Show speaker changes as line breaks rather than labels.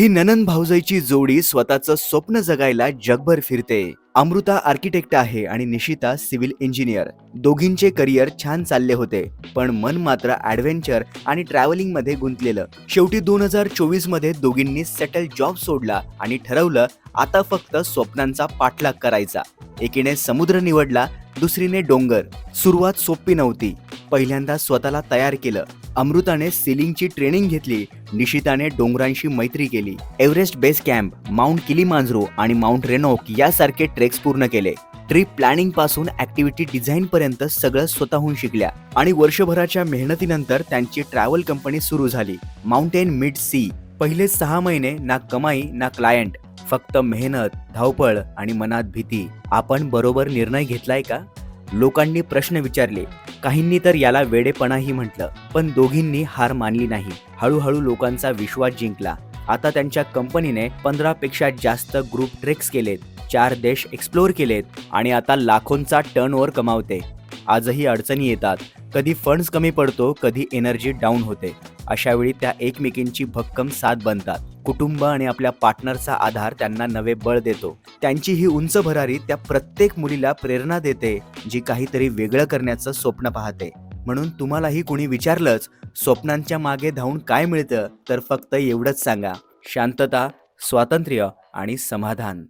ही ननन भाऊजाईची जोडी स्वतःचं स्वप्न जगायला जगभर फिरते. अमृता आर्किटेक्ट आहे आणि निशिता सिव्हिल इंजिनियर. दोघींचे करिअर छान चालले होते पण मन मात्र ऍडव्हेंचर आणि ट्रॅव्हलिंगमध्ये गुंतलेलं. शेवटी दोन हजार चोवीसमध्ये दोघींनी सेटल जॉब सोडला आणि ठरवलं आता फक्त स्वप्नांचा पाठलाग करायचा. एकीने समुद्र निवडला दुसरीने डोंगर. सुरुवात सोपी नव्हती. पहिल्यांदा स्वतःला तयार केलं. अमृताने सिलिंगची ट्रेनिंग घेतली निशिताने डोंगरांशी मैत्री केली. Everest base camp Mount Kilimanjaro आणि माउंट रेनोक यासारखे ट्रेक्स पूर्ण केले. ट्रिप प्लॅनिंगपासून ऍक्टिव्हिटी डिझाईन पर्यंत सगळं स्वतःहून शिकल्या आणि वर्षभराच्या मेहनतीनंतर त्यांची ट्रॅव्हल कंपनी सुरू झाली. माउंटेन मिड सी पहिले सहा महिने ना कमाई ना क्लायंट फक्त मेहनत धावपळ आणि मनात भीती. आपण बरोबर निर्णय घेतलाय का? लोकांनी प्रश्न विचारले. काहींनी तर याला वेडेपणाही म्हटलं पण दोघींनी हार मानली नाही. हळूहळू लोकांचा विश्वास जिंकला. आता त्यांच्या कंपनीने पंधरा पेक्षा जास्त ग्रुप ट्रेक्स केलेत चार देश एक्सप्लोर केलेत आणि आता लाखोंचा टर्न कमावते. आजही अडचणी येतात. कधी फंड्स कमी पडतो कधी एनर्जी डाऊन होते. अशावेळी त्या एकमेकींची भक्कम साथ बनतात. कुटुंब आणि आपल्या पार्टनरचा आधार त्यांना नवे बळ देतो. त्यांची ही उंच भरारी त्या प्रत्येक मुलीला प्रेरणा देते जी काहीतरी वेगळं करण्याचं स्वप्न पाहते. म्हणून तुम्हालाही कुणी विचारलंच स्वप्नांच्या मागे धावून काय मिळतं तर फक्त एवढंच सांगा. शांतता स्वातंत्र्य आणि समाधान.